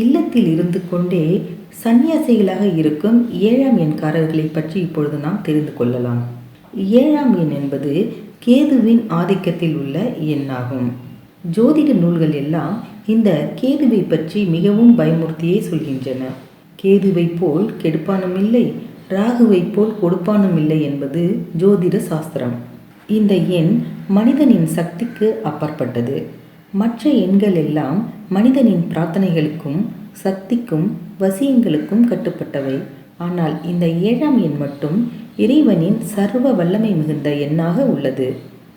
இல்லத்தில் இருந்து கொண்டே சந்நியாசிகளாக இருக்கும் ஏழாம் எண்காரர்களை பற்றி இப்பொழுது நாம் தெரிந்து கொள்ளலாம். ஏழாம் எண் என்பது கேதுவின் ஆதிக்கத்தில் உள்ள எண்ணாகும். ஜோதிட நூல்கள் எல்லாம் இந்த கேதுவை பற்றி மிகவும் பயமுறுத்தியே சொல்கின்றன. கேதுவை போல் கெடுப்பானும் இல்லை ராகுவை போல் கொடுப்பானும் இல்லை என்பது ஜோதிட சாஸ்திரம். இந்த எண் மனிதனின் சக்திக்கு அப்பாற்பட்டது. மற்ற எண்கள் எல்லாம் மனிதனின் பிரார்த்தனைகளுக்கும் சக்திக்கும் வசியங்களுக்கும் கட்டுப்பட்டவை. ஆனால் இந்த ஏழாம் எண் மட்டும் இறைவனின் சர்வ வல்லமை மிகுந்த எண்ணாக உள்ளது.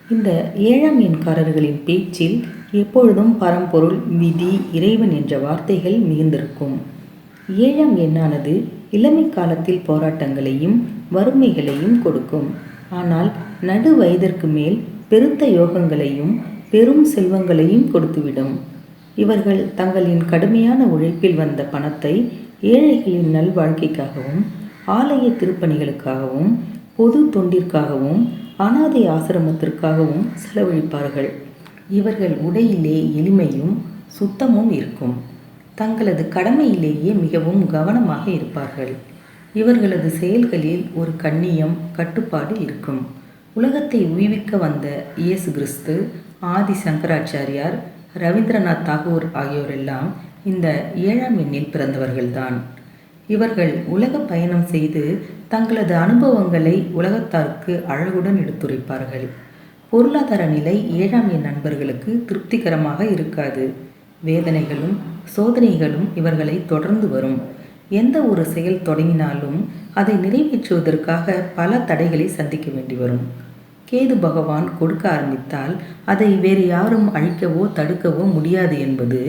இந்த ஏழாம் எண்காரர்களின் பேச்சில் எப்பொழுதும் பரம்பொருள் விதி இறைவன் என்ற வார்த்தைகள் மிகுந்திருக்கும். ஏழாம் எண்ணானது இளமை காலத்தில் போராட்டங்களையும் வறுமைகளையும் கொடுக்கும். ஆனால் நடு வயதிற்கு மேல் பெருத்த யோகங்களையும் பெரும் செல்வங்களையும் கொடுத்துவிடும். இவர்கள் தங்களின் கடுமையான உழைப்பில் வந்த பணத்தை ஏழைகளின் நல்வாழ்க்கைக்காகவும் ஆலய திருப்பணிகளுக்காகவும் பொது தொண்டிற்காகவும் அனாதை ஆசிரமத்திற்காகவும் செலவழிப்பார்கள். இவர்கள் உடையிலே எளிமையும் சுத்தமும் இருக்கும். தங்களது கடமையிலேயே மிகவும் கவனமாக இருப்பார்கள். இவர்களது செயல்களில் ஒரு கண்ணியம் கட்டுப்பாடு இருக்கும். உலகத்தை உய்விக்க வந்த இயேசு கிறிஸ்து ஆதி சங்கராச்சாரியார் ரவீந்திரநாத் தாகூர் ஆகியோரெல்லாம் இந்த ஏழாம் எண்ணில் பிறந்தவர்கள்தான். இவர்கள் உலக பயணம் செய்து தங்களது அனுபவங்களை உலகத்தாருக்கு அழகுடன் எடுத்துரைப்பார்கள். பொருளாதார நிலை ஏழாம் எண் நண்பர்களுக்கு திருப்திகரமாக இருக்காது. வேதனைகளும் சோதனைகளும் இவர்களை தொடர்ந்து வரும். எந்த ஒரு செயல் தொடங்கினாலும் அதை நிறைவேற்றுவதற்காக பல தடைகளை சந்திக்க வேண்டி வரும் கேது பகவான் கொடுக்க ஆரம்பித்தால் அதை வேறு யாரும் அழிக்கவோ தடுக்கவோ முடியாது என்பது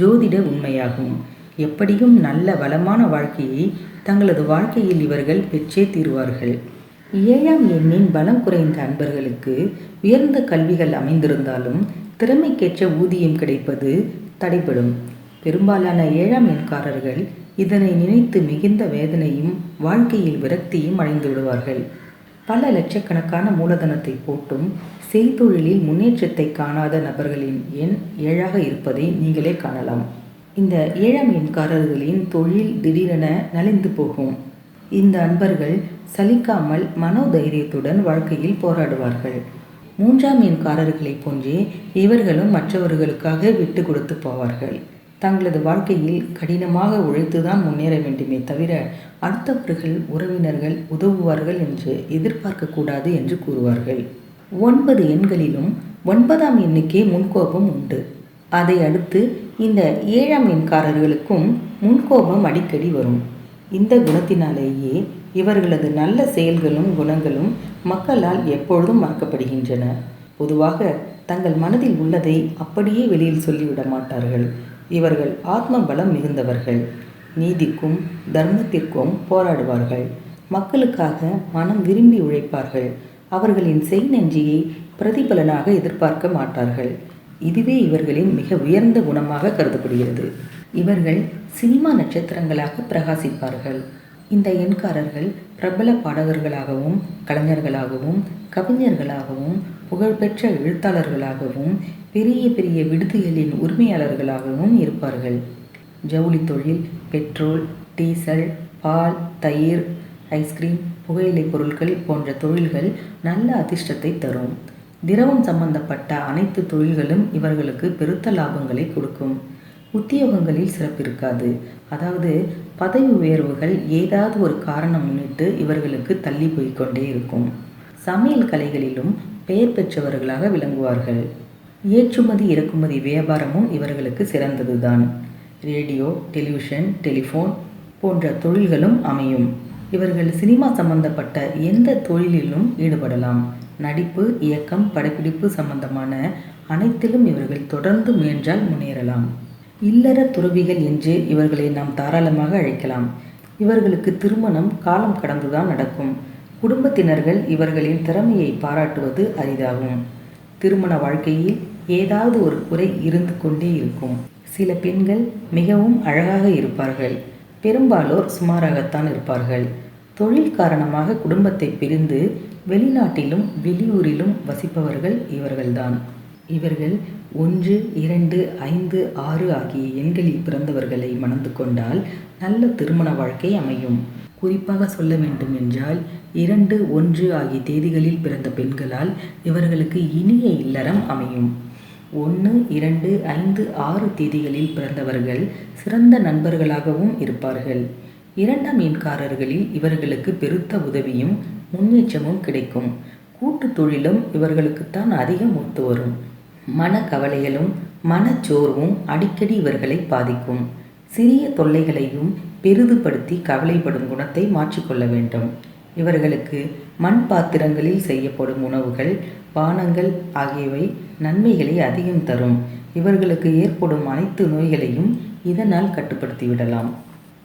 ஜோதிட உண்மையாகும். எப்படியும் நல்ல வளமான வாழ்க்கையை தங்களது வாழ்க்கையில் இவர்கள் பெற்றே தீருவார்கள். ஏழாம் எண்ணின் பலம் குறைந்த அன்பர்களுக்கு உயர்ந்த கல்விகள் அமைந்திருந்தாலும் திறமைக்கேற்ற ஊதியம் கிடைப்பது தடைபடும். பெரும்பாலான ஏழாம் எண்காரர்கள் இதனை நினைத்து மிகுந்த வேதனையும் வாழ்க்கையில் விரக்தியும் அடைந்து விடுவார்கள் பல லட்சக்கணக்கான மூலதனத்தை போட்டும் செய்தொழிலில் முன்னேற்றத்தை காணாத நபர்களின் எண் ஏழாக இருப்பதை நீங்களே காணலாம். இந்த ஏழாம் எண்காரர்களின் தொழில் திடீரென நலிந்து போகும். இந்த அன்பர்கள் சலிக்காமல் மனோதைரியத்துடன் வாழ்க்கையில் போராடுவார்கள். மூன்றாம் எண்காரர்களைப் போன்றே இவர்களும் மற்றவர்களுக்காக விட்டு கொடுத்து போவார்கள். தங்களது வாழ்க்கையில் கடினமாக உழைத்துதான் முன்னேற வேண்டுமே தவிர அடுத்தவர்கள் உறவினர்கள் உதவுவார்கள் என்று எதிர்பார்க்கக்கூடாது என்று கூறுவார்கள். ஒன்பது எண்களிலும் ஒன்பதாம் எண்ணுக்கே முன்கோபம் உண்டு. அதை அடுத்து இந்த ஏழாம் எண்காரர்களுக்கும் முன்கோபம் அடிக்கடி வரும். இந்த குணத்தினாலேயே இவர்களது நல்ல செயல்களும் குணங்களும் மக்களால் எப்பொழுதும் மறக்கப்படுகின்றன. பொதுவாக தங்கள் மனதில் உள்ளதை அப்படியே வெளியில் சொல்லிவிட மாட்டார்கள். இவர்கள் ஆத்ம பலம் மிகுந்தவர்கள். நீதிக்கும் தர்மத்திற்கும் போராடுவார்கள். மக்களுக்காக மனம் விரும்பி உழைப்பார்கள். அவர்களின் செய் நன்றியை பிரதிபலனாக எதிர்பார்க்க மாட்டார்கள். இதுவே இவர்களின் மிக உயர்ந்த குணமாக கருதப்படுகிறது. இவர்கள் சினிமா நட்சத்திரங்களாக பிரகாசிப்பார்கள். இந்த எண்காரர்கள் பிரபல பாடகர்களாகவும் கலைஞர்களாகவும் கவிஞர்களாகவும் புகழ்பெற்ற எழுத்தாளர்களாகவும் பெரிய பெரிய விடுதிகளின் உரிமையாளர்களாகவும் இருப்பார்கள். ஜவுளி தொழில் பெட்ரோல் டீசல் பால் தயிர் ஐஸ்கிரீம் புகையிலை பொருட்கள் போன்ற தொழில்கள் நல்ல அதிர்ஷ்டத்தை தரும். திரவம் சம்பந்தப்பட்ட அனைத்து தொழில்களும் இவர்களுக்கு பெருத்த லாபங்களை கொடுக்கும். உத்தியோகங்களில் சிறப்பு இருக்காது அதாவது பதவி உயர்வுகள் ஏதாவது ஒரு காரணம் முன்னிட்டு இவர்களுக்கு தள்ளி போய்கொண்டே இருக்கும். சமையல் கலைகளிலும் பெயர் பெற்றவர்களாக விளங்குவார்கள். ஏற்றுமதி இறக்குமதி வியாபாரமும் இவர்களுக்கு சிறந்ததுதான். ரேடியோ டெலிவிஷன் டெலிஃபோன் போன்ற தொழில்களும் அமையும். இவர்கள் சினிமா சம்பந்தப்பட்ட எந்த தொழிலிலும் ஈடுபடலாம். நடிப்பு இயக்கம் படப்பிடிப்பு சம்பந்தமான அனைத்திலும் இவர்கள் தொடர்ந்து முயன்றால் முன்னேறலாம். இல்லற துறவிகள் என்று இவர்களை நாம் தாராளமாக அழைக்கலாம். இவர்களுக்கு திருமணம் காலம் கடந்துதான் நடக்கும். குடும்பத்தினர்கள் இவர்களின் திறமையை பாராட்டுவது அரிதாகும். திருமண வாழ்க்கையில் ஏதாவது ஒரு குறை இருந்து கொண்டே இருக்கும். சில பெண்கள் மிகவும் அழகாக இருப்பார்கள். பெரும்பாலோர் சுமாராகத்தான் இருப்பார்கள். தொழில் காரணமாக குடும்பத்தை பிரிந்து வெளிநாட்டிலும் வெளியூரிலும் வசிப்பவர்கள் இவர்கள்தான். இவர்கள் ஒன்று இரண்டு ஐந்து ஆறு ஆகிய எண்களில் பிறந்தவர்களை மணந்து கொண்டால் நல்ல திருமண வாழ்க்கை அமையும். குறிப்பாக சொல்ல வேண்டும் என்றால் இரண்டு ஒன்று ஆகிய தேதிகளில் பிறந்த பெண்களால் இவர்களுக்கு இனிய இல்லறம் அமையும். ஒன்று இரண்டு ஐந்து ஆறு தேதிகளில் பிறந்தவர்கள் சிறந்த நண்பர்களாகவும் இருப்பார்கள். இரண்டாம் எண்காரர்களில் இவர்களுக்கு பெருத்த உதவியும் முன்னேற்றமும் கிடைக்கும். கூட்டு தொழிலும் இவர்களுக்குத்தான் அதிகம் ஒத்து வரும். மனக்கவலைகளும் மனச்சோர்வும் அடிக்கடி இவர்களை பாதிக்கும். சிறிய தொல்லைகளையும் பெரிதுபடுத்தி கவலைப்படும் குணத்தை மாற்றிக்கொள்ள வேண்டும். இவர்களுக்கு மண் பாத்திரங்களில் செய்யப்படும் உணவுகள் பானங்கள் ஆகியவை நன்மைகளை அதிகம் தரும். இவர்களுக்கு ஏற்படும் அனைத்து நோய்களையும் இதனால் கட்டுப்படுத்திவிடலாம்.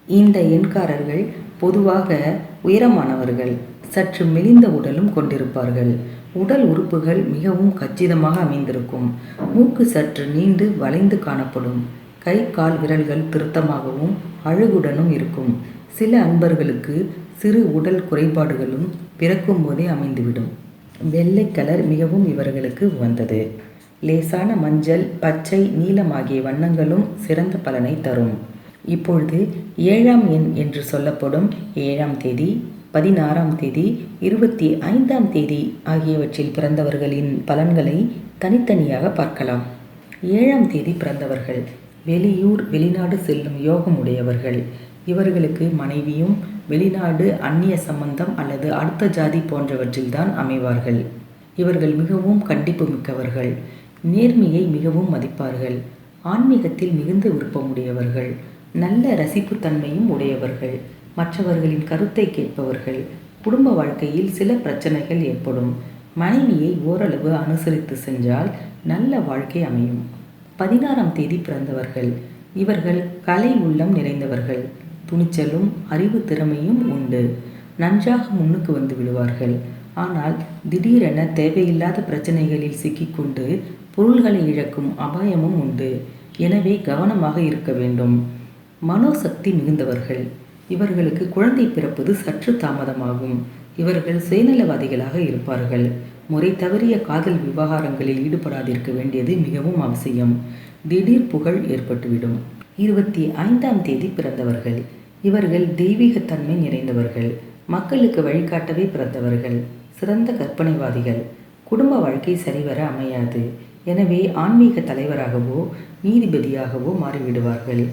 இந்த எண்காரர்கள் பொதுவாக உயரமானவர்கள். சற்று மெலிந்த உடலும் கொண்டிருப்பார்கள். உடல் உறுப்புகள் மிகவும் கச்சிதமாக அமைந்திருக்கும். மூக்கு சற்று நீண்டு வளைந்து காணப்படும். கை கால் விரல்கள் திருத்தமாகவும் அழகுடனும் இருக்கும். சில அன்பர்களுக்கு சிறு உடல் குறைபாடுகளும் பிறக்கும் போதே அமைந்துவிடும். வெள்ளை கலர் மிகவும் இவர்களுக்கு உகந்தது. லேசான மஞ்சள் பச்சை நீலம் ஆகிய வண்ணங்களும் சிறந்த பலனை தரும். இப்பொழுது ஏழாம் எண் என்று சொல்லப்படும் ஏழாம் தேதி பதினாறாம் தேதி இருபத்தி ஐந்தாம் தேதி ஆகியவற்றில் பிறந்தவர்களின் பலன்களை தனித்தனியாக பார்க்கலாம். ஏழாம் தேதி பிறந்தவர்கள் வெளியூர் வெளிநாடு செல்லும் யோகம் உடையவர்கள். இவர்களுக்கு மனைவியும் வெளிநாடு அந்நிய சம்பந்தம் அல்லது அடுத்த ஜாதி போன்றவற்றில்தான் அமைவார்கள். இவர்கள் மிகவும் கண்டிப்பு மிக்கவர்கள். நேர்மையை மிகவும் மதிப்பார்கள். ஆன்மீகத்தில் மிகுந்த விருப்பமுடையவர்கள். நல்ல ரசிப்புத்தன்மையும் உடையவர்கள். மற்றவர்களின் கருத்தை கேட்பவர்கள் குடும்ப வாழ்க்கையில் சில பிரச்சனைகள் ஏற்படும். மனைவியை ஓரளவு அனுசரித்து சென்றால் நல்ல வாழ்க்கை அமையும். பதினாறாம் தேதி பிறந்தவர்கள். இவர்கள் கலை உள்ளம் நிறைந்தவர்கள். துணிச்சலும் அறிவு திறமையும் உண்டு. நன்றாக முன்னுக்கு வந்து விடுவார்கள். ஆனால் திடீரென தேவையில்லாத பிரச்சனைகளில் சிக்கிக்கொண்டு பொருள்களை இழக்கும் அபாயமும் உண்டு. எனவே கவனமாக இருக்க வேண்டும். மனோசக்தி மிகுந்தவர்கள். இவர்களுக்கு குழந்தை பிறப்பது சற்று தாமதமாகும். இவர்கள் சுயநலவாதிகளாக இருப்பார்கள். முறை தவறிய காதல் விவகாரங்களில் ஈடுபடாதிருக்க வேண்டியது மிகவும் அவசியம். திடீர் புகழ் ஏற்பட்டுவிடும். இருபத்தி ஐந்தாம் தேதி பிறந்தவர்கள். இவர்கள் தெய்வீகத்தன்மை நிறைந்தவர்கள். மக்களுக்கு வழிகாட்டவே பிறந்தவர்கள். சிறந்த கற்பனைவாதிகள். குடும்ப வாழ்க்கை சரிவர அமையாது. எனவே ஆன்மீக தலைவராகவோ நீதிபதியாகவோ மாறிவிடுவார்கள்.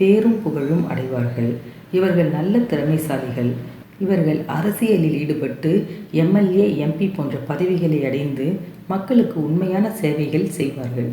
பேரும் புகழும் அடைவார்கள். இவர்கள் நல்ல திறமைசாலிகள். இவர்கள் அரசியலில் ஈடுபட்டு எம்எல்ஏ எம்பி போன்ற பதவிகளை அடைந்து மக்களுக்கு உண்மையான சேவைகள் செய்வார்கள்.